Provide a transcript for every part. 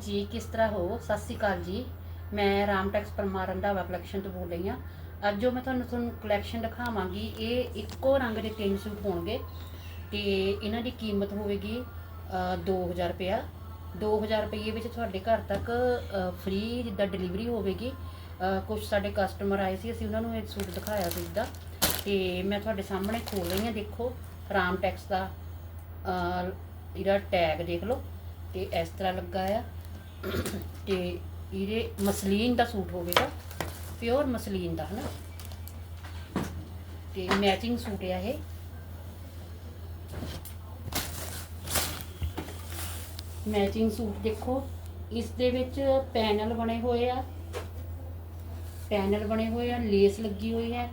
ਜੀ ਕਿਸ ਤਰ੍ਹਾਂ ਹੋ? ਸਤਿ ਸ਼੍ਰੀ ਅਕਾਲ ਜੀ। ਮੈਂ ਰਾਮਟੈਕਸ ਪਰਮਾਰ ਰੰਧਾਵਾ ਕਲੈਕਸ਼ਨ ਤੋਂ ਬੋਲ ਰਹੀ ਹਾਂ। ਅੱਜ ਜੋ ਮੈਂ ਤੁਹਾਨੂੰ ਤੁਹਾਨੂੰ ਕਲੈਕਸ਼ਨ ਦਿਖਾਵਾਂਗੀ ਇਹ ਇੱਕੋ ਰੰਗ ਦੇ ਤਿੰਨ ਸੂਟ ਹੋਣਗੇ। ਤੇ ਇਹਨਾਂ ਦੀ ਕੀਮਤ ਹੋਵੇਗੀ ਅ, 2000 ਰੁਪਇਆ। 2000 ਰੁਪਏ ਵਿੱਚ ਤੁਹਾਡੇ ਘਰ ਤੱਕ ਫ੍ਰੀ ਜਿੱਦਾਂ ਡਿਲੀਵਰੀ ਹੋਵੇਗੀ। ਕੁਝ ਸਾਡੇ ਕਸਟਮਰ ਆਏ ਸੀ ਅਸੀਂ ਉਹਨਾਂ ਨੂੰ ਇਹ ਸੂਟ ਦਿਖਾਇਆ ਸੀ ਜਿੱਦਾਂ। ਤੇ ਮੈਂ ਤੁਹਾਡੇ ਸਾਹਮਣੇ ਖੋਲ ਰਹੀ ਹਾਂ ਦੇਖੋ ਰਾਮਟੈਕਸ ਦਾ ਅ, ਇਹਦਾ ਟੈਗ ਦੇਖ ਲਓ। ਤੇ ਇਸ ਤਰ੍ਹਾਂ ਲੱਗਾ ਆ। ਤੇ ਇਹਦੇ ਮਸਲੀਨ ਦਾ ਸੂਟ ਹੋਵੇਗਾ ਪਿਓਰ ਮਸਲੀਨ ਦਾ, ਹਨਾ? ਤੇ ਮੈਚਿੰਗ ਸੂਟ ਆ ਇਹ। ਮੈਚਿੰਗ ਸੂਟ ਦੇਖੋ, ਇਸ ਦੇ ਵਿੱਚ ਪੈਨਲ ਬਣੇ ਹੋਏ ਆ। ਪੈਨਲ ਬਣੇ ਹੋਏ ਆ ਲੇਸ ਲੱਗੀ ਹੋਈ ਹੈ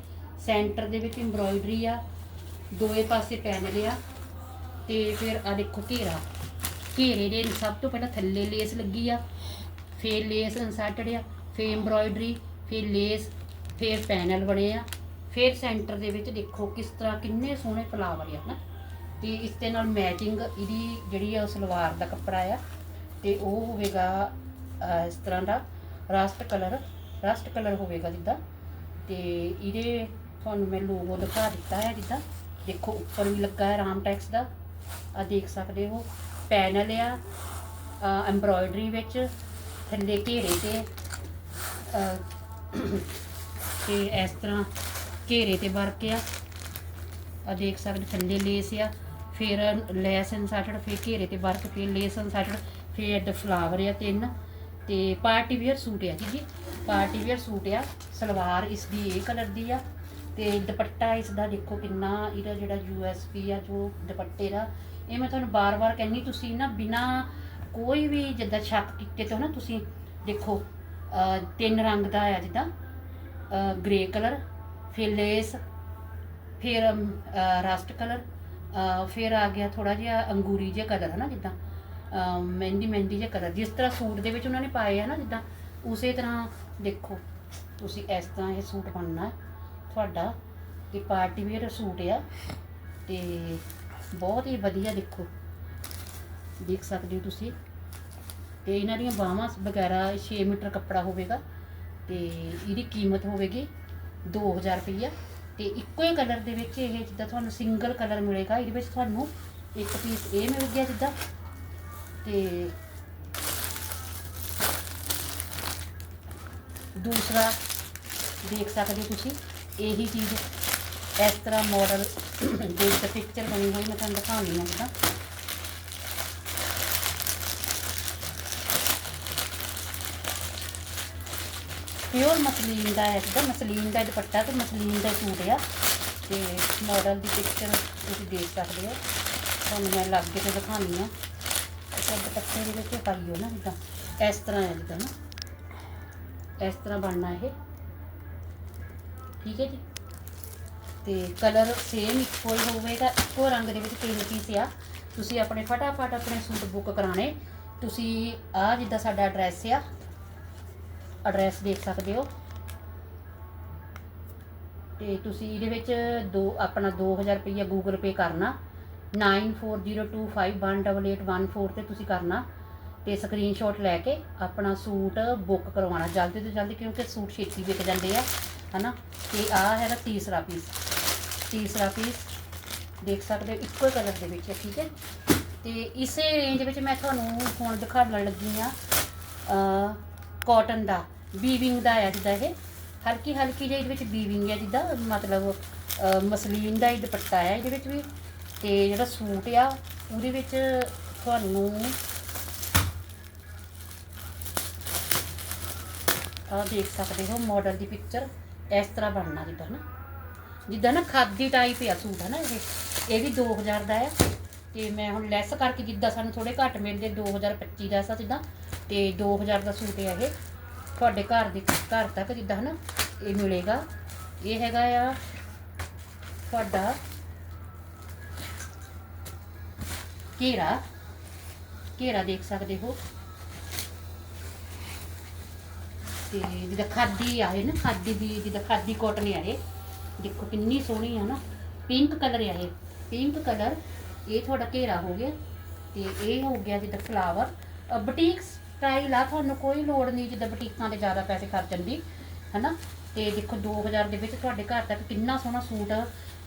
ਸੈਂਟਰ ਦੇ ਵਿੱਚ ਐਮਬ੍ਰੋਇਡਰੀ ਆ, ਦੋਵੇਂ ਪਾਸੇ ਪੈਨਲ ਆ। ਤੇ ਫਿਰ ਆ ਦੇਖੋ ਘੇਰਾ। ਘੇਰੇ ਦੇ ਸਭ ਤੋਂ ਪਹਿਲਾਂ ਥੱਲੇ ਲੇਸ ਲੱਗੀ ਆ, ਫਿਰ ਲੇਸ ਇਨਸਰਟਡ ਆ, ਫਿਰ ਐਮਬ੍ਰੋਇਡਰੀ ਫਿਰ ਲੇਸ ਫਿਰ ਪੈਨਲ ਬਣੇ ਆ, ਫਿਰ ਸੈਂਟਰ ਦੇ ਵਿੱਚ ਦੇਖੋ ਕਿਸ ਤਰ੍ਹਾਂ ਕਿੰਨੇ ਸੋਹਣੇ ਫਲਾਵਰ ਆ ਨਾ ਤੇ ਇਸ ਦੇ ਨਾਲ ਮੈਚਿੰਗ ਇਹਦੀ ਜਿਹੜੀ ਆ ਉਹ ਸਲਵਾਰ ਦਾ ਕੱਪੜਾ ਆ, ਤੇ ਉਹ ਹੋਵੇਗਾ ਇਸ ਤਰ੍ਹਾਂ ਦਾ ਰਸਟ ਕਲਰ ਰਸਟ ਕਲਰ ਹੋਵੇਗਾ ਜਿੱਦਾਂ। ਤੇ ਇਹਦੇ ਤੁਹਾਨੂੰ ਮੈਂ ਲੋਗੋ ਦਿਖਾ ਦਿੱਤਾ ਹੈ ਜਿੱਦਾਂ। ਦੇਖੋ ਉੱਪਰ ਵੀ ਲੱਗਾ ਹੈ ਰਾਮਟੈਕਸ ਦਾ। ਆ ਦੇਖ ਸਕਦੇ ਹੋ। ਪੈਨਲ ਆ ਐਮਬ੍ਰੋਇਡਰੀ ਵਿੱਚ ਥੱਲੇ ਘੇਰੇ ਤੇ ਅਹ, ਤੇ ਇਸ ਤਰ੍ਹਾਂ ਘੇਰੇ ਤੇ ਵਰਕ ਆ। ਆ ਦੇਖ ਸਕਦੇ ਥੱਲੇ ਲੇਸ ਆ। ਫਿਰ ਲੈਸ ਇਨਸਰਟਡ ਫਿਰ ਘੇਰੇ ਤੇ ਵਰਕ ਫਿਰ ਲੇਸ ਇਨਸਰਟਡ ਫਿਰ ਦ ਫਲਾਵਰ ਆ ਤਿੰਨ। ਤੇ ਪਾਰਟੀ ਵੇਅਰ ਸੂਟ ਆ ਜੀ। ਜੀ ਪਾਰਟੀ ਵੇਅਰ ਸੂਟ ਆ। ਸਲਵਾਰ ਇਸ ਦੀ ਇਹ ਕਲਰ ਦੀ ਆ। ਤੇ ਦੁਪੱਟਾ ਇਸ ਦਾ ਦੇਖੋ ਕਿੰਨਾ ਇਹਦਾ ਜਿਹੜਾ ਯੂਐਸਪੀ ਆ ਜੋ ਦੁਪੱਟੇ ਦਾ ਇਹ ਮੈਂ ਤੁਹਾਨੂੰ ਬਾਰ-ਬਾਰ ਕਹਿੰਨੀ ਤੁਸੀਂ ਨਾ ਬਿਨਾ ਕੋਈ ਵੀ ਜਿੱਦਾਂ ਸ਼ੱਕ ਕੀਤੇ ਤੋਂ ਨਾ ਤੁਸੀਂ ਦੇਖੋ ਤਿੰਨ ਰੰਗ ਦਾ ਆ ਜਿੱਦਾਂ ਗ੍ਰੇ ਕਲਰ ਫਿਰ ਲੇਸ ਫਿਰ ਰਸਟ ਕਲਰ ਫਿਰ ਆ ਗਿਆ ਥੋੜਾ ਜਿਹਾ ਅੰਗੂਰੀ ਜਿਹਾ ਕਲਰ ਹੈ ਨਾ ਜਿੱਦਾਂ ਮਹਿੰਦੀ ਮਹਿੰਦੀ ਜਿਹਾ ਕਲਰ ਜਿਸ ਤਰ੍ਹਾਂ ਸੂਟ ਦੇ ਵਿੱਚ ਉਹਨਾਂ ਨੇ ਪਾਏ ਆ ਨਾ ਜਿੱਦਾਂ, ਉਸੇ ਤਰ੍ਹਾਂ ਦੇਖੋ, ਤੁਸੀਂ ਇਸ ਤਰ੍ਹਾਂ ਇਹ ਸੂਟ ਬਣਨਾ ਤੁਹਾਡਾ ਇਹ ਪਾਰਟੀ ਵੇਅਰ ਸੂਟ ਆ ਤੇ ਬਹੁਤ ਹੀ ਵਧੀਆ ਦੇਖੋ। ਦੇਖ ਸਕਦੇ ਹੋ ਤੁਸੀਂ। ਤੇ ਇਹਨਾਂ ਦੀਆਂ ਬਾਹਾਂ ਵਗੈਰਾ 6 ਮੀਟਰ ਕੱਪੜਾ ਹੋਵੇਗਾ ਤੇ ਇਹਦੀ ਕੀਮਤ ਹੋਵੇਗੀ 2000 ਰੁਪਈਆ। ਤੇ ਇੱਕੋ ਹੀ ਕਲਰ ਦੇ ਵਿੱਚ ਇਹ ਜਿੱਦਾਂ ਤੁਹਾਨੂੰ ਸਿੰਗਲ ਕਲਰ ਮਿਲੇਗਾ, ਇਹਦੇ ਵਿੱਚ ਤੁਹਾਨੂੰ ਇੱਕ ਪੀਸ ਇਹ ਮਿਲ ਗਿਆ ਜਿੱਦਾਂ। ਤੇ ਦੂਸਰਾ ਦੇਖ ਸਕਦੇ ਹੋ ਤੁਸੀਂ, ਇਹੀ ਚੀਜ਼ ਇਸ ਤਰ੍ਹਾਂ ਮਾਡਲ ਦੇ ਵਿੱਚ ਪਿਕਚਰ ਬਣੀ ਹੋਈ, ਮੈਂ ਤੁਹਾਨੂੰ ਦਿਖਾਉਂਦੀ ਹਾਂ ਜਿੱਦਾਂ ਪਿਓਰ ਮਸਲੀਨ ਦਾ ਹੈ ਜਿੱਦਾਂ ਮਸਲੀਨ ਦਾ ਦੁਪੱਟਾ ਤੇ ਮਸਲੀਨ ਦਾ ਸੂਟ ਆ। ਤੇ ਮਾਡਲ ਦੀ ਪਿਕਚਰ ਤੁਸੀਂ ਦੇਖ ਸਕਦੇ ਹੋ। ਤੁਹਾਨੂੰ ਮੈਂ ਲੱਗੇ ਤੇ ਦਿਖਾਉਂਦੀ ਆ। ਅੱਛਾ, ਦੁਪੱਟੇ ਦੇ ਵਿੱਚ ਪਾਈਓ ਨਾ ਜਿੱਦਾਂ ਇਸ ਤਰ੍ਹਾਂ ਹੈ ਜਿੱਦਾਂ ਨਾ। ਇਸ ਤਰ੍ਹਾਂ ਬਣਨਾ ਇਹ। ਠੀਕ ਹੈ ਜੀ? ਤੇ ਕਲਰ ਸੇਮ ਇੱਕੋ ਹੀ ਹੋਵੇਗਾ, ਇੱਕੋ ਰੰਗ ਦੇ ਵਿੱਚ ਤਿੰਨ ਪੀਸ ਆ। ਤੁਸੀਂ ਆਪਣੇ ਫਟਾਫਟ ਆਪਣੇ ਸੂਟ ਬੁੱਕ ਕਰਾਣੇ ਤੁਸੀਂ ਆ ਜਿੱਦਾਂ ਸਾਡਾ ਐਡਰੈਸ ਆ ਐਡਰੈਸ ਦੇਖ ਸਕਦੇ ਹੋ। ਤੇ ਤੁਸੀਂ ਇਹਦੇ ਵਿੱਚ ਦੋ, ਆਪਣਾ 2000 ਰੁਪਈਆ ਗੂਗਲ ਪੇ ਕਰਨਾ। 9402518814 ਤੇ ਤੁਸੀਂ ਕਰਨਾ। ਤੇ ਸਕਰੀਨਸ਼ਾਟ ਲੈ ਕੇ ਆਪਣਾ ਸੂਟ ਬੁੱਕ ਕਰਵਾਉਣਾ, ਜਲਦੀ ਤੋਂ ਜਲਦੀ ਕਿਉਂਕਿ ਸੂਟ ਛੇਤੀ ਵਿਕ ਜਾਂਦੇ ਆ, ਹਨਾ। ਤੇ ਆ ਹੈਗਾ ਤੀਸਰਾ ਪੀਸ ਤੀਸਰਾ ਪੀਸ ਦੇਖ ਸਕਦੇ ਹੋ, ਇੱਕੋ ਕਲਰ ਦੇ ਵਿੱਚ ਹੈ, ਠੀਕ ਹੈ। ਤੇ ਇਸੇ ਰੇਂਜ ਵਿੱਚ ਮੈਂ ਤੁਹਾਨੂੰ ਹੁਣ ਦਿਖਾਉਣ ਲੱਗੀ ਆ ਕਾਟਨ ਦਾ ਵੀਵਿੰਗ ਦਾ ਹੈ ਜਿੱਦਾਂ ਇਹ। ਹਲਕੀ ਹਲਕੀ ਜਿਹੀ ਇਹਦੇ ਵਿੱਚ ਵੀਵਿੰਗ ਹੈ ਜਿੱਦਾਂ, ਮਤਲਬ ਮਸਲੀਨ ਦਾ ਹੀ ਦੁਪੱਟਾ ਹੈ ਇਹਦੇ ਵਿੱਚ ਵੀ। ਤੇ ਜਿਹੜਾ ਸੂਟ ਆ, ਉਹਦੇ ਵਿੱਚ ਤੁਹਾਨੂੰ ਆ ਦੇਖ ਸਕਦੇ ਹੋ ਮਾਡਲ ਦੀ ਪਿਕਚਰ ਇਸ ਤਰ੍ਹਾਂ ਬਣਨਾ ਜਿੱਦਾਂ ਨਾ ਜਿੱਦਾਂ ਨਾ ਖਾਦੀ ਟਾਈਪ ਆ ਸੂਟ ਹੈ ਨਾ ਇਹ? ਇਹ ਵੀ 2000 ਦਾ ਹੈ ਤੇ ਮੈਂ ਹੁਣ ਲੈਸ ਕਰਕੇ ਜਿੱਦਾਂ ਸਾਨੂੰ ਥੋੜੇ ਘੱਟ ਮਿਲਦੇ 2025 ਦਾ ਸਾ ਜਿੱਦਾਂ। ਤੇ 2000 ਦਾ ਸੂਟ ਹੈ ਇਹ। ਤੁਹਾਡੇ ਘਰ ਦੇ ਘਰ ਤੱਕ ਜਿੱਦਾਂ ਨਾ ਇਹ ਮਿਲੇਗਾ। ਇਹ ਹੈਗਾ ਆ ਤੁਹਾਡਾ ਘੇਰਾ। ਘੇਰਾ ਦੇਖ ਸਕਦੇ ਹੋ। ਤੇ ਜਿਹਦਾ ਖਾਦੀ ਆ ਇਹ ਨਾ, ਖਾਦੀ ਦੀ ਜਿਹਦਾ ਖਾਦੀ ਕਾਟਨ ਆ ਇਹ। ਦੇਖੋ ਕਿੰਨੀ ਸੋਹਣੀ ਆ ਨਾ। ਪਿੰਕ ਕਲਰ ਆ ਇਹ। ਪਿੰਕ ਕਲਰ ਇਹ ਤੁਹਾਡਾ ਘੇਰਾ ਹੋ ਗਿਆ ਤੇ ਇਹ ਹੋ ਗਿਆ ਜਿੱਦਾਂ ਫਲਾਵਰ ਬੁਟੀਕ ਸਟਾਈਲ ਆ, ਤੁਹਾਨੂੰ ਕੋਈ ਲੋੜ ਨਹੀਂ ਜਿੱਦਾਂ ਬੁਟੀਕਾਂ ਤੇ ਜ਼ਿਆਦਾ ਪੈਸੇ ਖਰਚਣ ਦੀ, ਹਨਾ? ਤੇ ਦੇਖੋ 2000 ਦੇ ਵਿੱਚ ਤੁਹਾਡੇ ਘਰ ਤੱਕ ਕਿੰਨਾ ਸੋਹਣਾ ਸੂਟ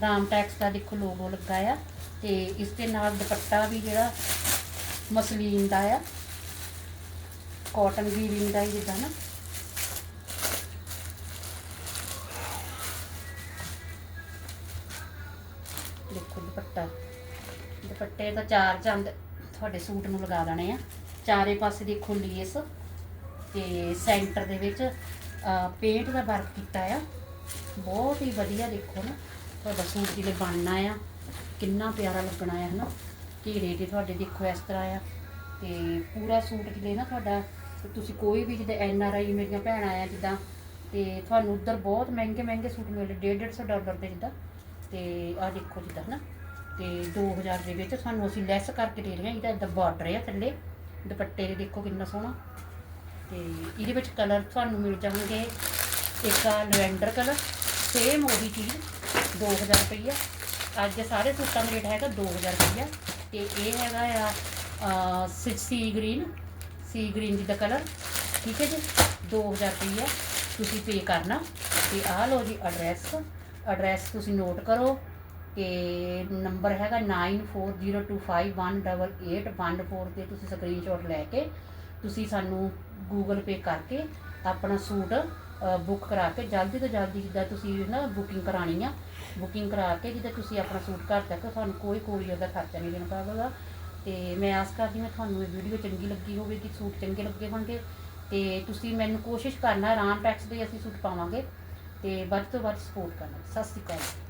ਰਾਮ ਟੈਕਸ ਦਾ ਦੇਖੋ ਲੋਗੋ ਲੱਗਾ ਆ ਤੇ ਇਸ ਦੇ ਨਾਲ ਦੁਪੱਟਾ ਵੀ ਜਿਹੜਾ ਮਸਲੀਨ ਦਾ ਆ ਕਾਟਨ ਵੀਵਿੰਗ ਦਾ ਹੀ ਜਿੱਦਾਂ ਨਾ। ਦੇਖੋ ਦੁਪੱਟਾ। ਦੁਪੱਟੇ ਦਾ ਚਾਰ ਚੰਦ ਤੁਹਾਡੇ ਸੂਟ ਨੂੰ ਲਗਾ ਦੇਣੇ ਆ। ਚਾਰੇ ਪਾਸੇ ਦੇਖੋ ਲੇਸ ਤੇ ਸੈਂਟਰ ਦੇ ਵਿੱਚ ਪੇਂਟ ਦਾ ਵਰਕ ਕੀਤਾ ਆ। ਬਹੁਤ ਹੀ ਵਧੀਆ ਦੇਖੋ ਨਾ, ਤੁਹਾਡਾ ਸੂਟ ਜਿਹੜੇ ਬਣਨਾ ਆ। ਕਿੰਨਾ ਪਿਆਰਾ ਲੱਗਣਾ ਆ, ਹਨਾ। ਘੇਰੇ ਤੇ ਤੁਹਾਡੇ ਦੇਖੋ ਇਸ ਤਰ੍ਹਾਂ ਆ। ਤੇ ਪੂਰਾ ਸੂਟ ਜਿਹੜੇ ਨਾ ਤੁਹਾਡਾ, ਤੁਸੀਂ ਕੋਈ ਵੀ ਜਿੱਦਾਂ ਐਨ ਆਰ ਆਈ ਮੇਰੀਆਂ ਭੈਣਾਂ ਆ ਜਿੱਦਾਂ, ਤੇ ਤੁਹਾਨੂੰ ਉੱਧਰ ਬਹੁਤ ਮਹਿੰਗੇ ਮਹਿੰਗੇ ਸੂਟ ਮਿਲਦੇ 150 ਡਾਲਰ ਦੇ ਜਿੱਦਾਂ। ਤੇ ਆ ਦੇਖੋ ਜਿੱਦਾਂ ਹਨਾ, ਤੇ 2000 ਦੇ ਵਿੱਚ ਸਾਨੂੰ ਅਸੀਂ ਲੈਸ ਕਰਕੇ ਦੇ ਰਹੇ ਹਾਂ, ਇਹਦਾ ਇਦਾਂ ਬਾਰਡਰ ਆ ਥੱਲੇ, ਦੁਪੱਟੇ ਦੇ ਦੇਖੋ ਕਿੰਨਾ ਸੋਹਣਾ। ਤੇ ਇਹਦੇ ਵਿੱਚ ਕਲਰ ਤੁਹਾਨੂੰ ਮਿਲ ਜਾਣਗੇ, ਇੱਕ ਆ ਲਵੈਂਡਰ ਕਲਰ ਸੇਮ ਉਹਦੀ ਚੀਜ਼ 2000 ਰੁਪਈਆ। ਅੱਜ ਸਾਰੇ ਸੂਟਾਂ ਦਾ ਰੇਟ ਹੈਗਾ 2000 ਰੁਪਈਆ, ਤੇ ਇਹ ਹੈਗਾ ਆ ਸੀ ਗ੍ਰੀਨ ਸੀ ਗ੍ਰੀਨ ਜੀ ਦਾ ਕਲਰ ਠੀਕ ਹੈ ਜੀ 2000 ਰੁਪਈਆ ਤੁਸੀਂ ਪੇ ਕਰਨਾ। ਤੇ ਆਹ ਲਓ ਜੀ ਐਡਰੈਸ ਐਡਰੈਸ ਤੁਸੀਂ ਨੋਟ ਕਰੋ ਤੇ ਨੰਬਰ ਹੈਗਾ 9402518814 ਤੇ ਤੁਸੀਂ ਸਕਰੀਨਸ਼ਾਟ ਲੈ ਕੇ ਤੁਸੀਂ ਸਾਨੂੰ ਗੂਗਲ ਪੇ ਕਰਕੇ ਆਪਣਾ ਸੂਟ ਬੁੱਕ ਕਰਾ ਕੇ ਜਲਦੀ ਤੋਂ ਜਲਦੀ ਜਿੱਦਾਂ ਤੁਸੀਂ ਨਾ ਬੁਕਿੰਗ ਕਰਾਣੀ ਆ ਬੁਕਿੰਗ ਕਰਾ ਕੇ ਜਿੱਦਾਂ ਤੁਸੀਂ ਆਪਣਾ ਸੂਟ ਘਰ ਤੱਕ, ਤੁਹਾਨੂੰ ਕੋਈ ਕੋਰੀਅਰ ਦਾ ਖਰਚਾ ਨਹੀਂ ਦੇਣਾ ਪਵੇਗਾ। ਤੇ ਮੈਂ ਆਸ ਕਰਦੀ ਹਾਂ ਤੁਹਾਨੂੰ ਇਹ ਵੀਡੀਓ ਚੰਗੀ ਲੱਗੀ ਹੋਵੇਗੀ, ਸੂਟ ਚੰਗੇ ਲੱਗੇ ਹੋਣਗੇ ਤੇ ਤੁਸੀਂ ਮੈਨੂੰ ਕੋਸ਼ਿਸ਼ ਕਰਨਾ, ਆਰਾਮ ਟੈਕਸ ਦੇ ਅਸੀਂ ਸੂਟ ਪਾਵਾਂਗੇ। ਤੇ ਵੱਧ ਤੋਂ ਵੱਧ ਸਪੋਰਟ ਕਰਨਾ। ਸਤਿ ਸ਼੍ਰੀ ਅਕਾਲ।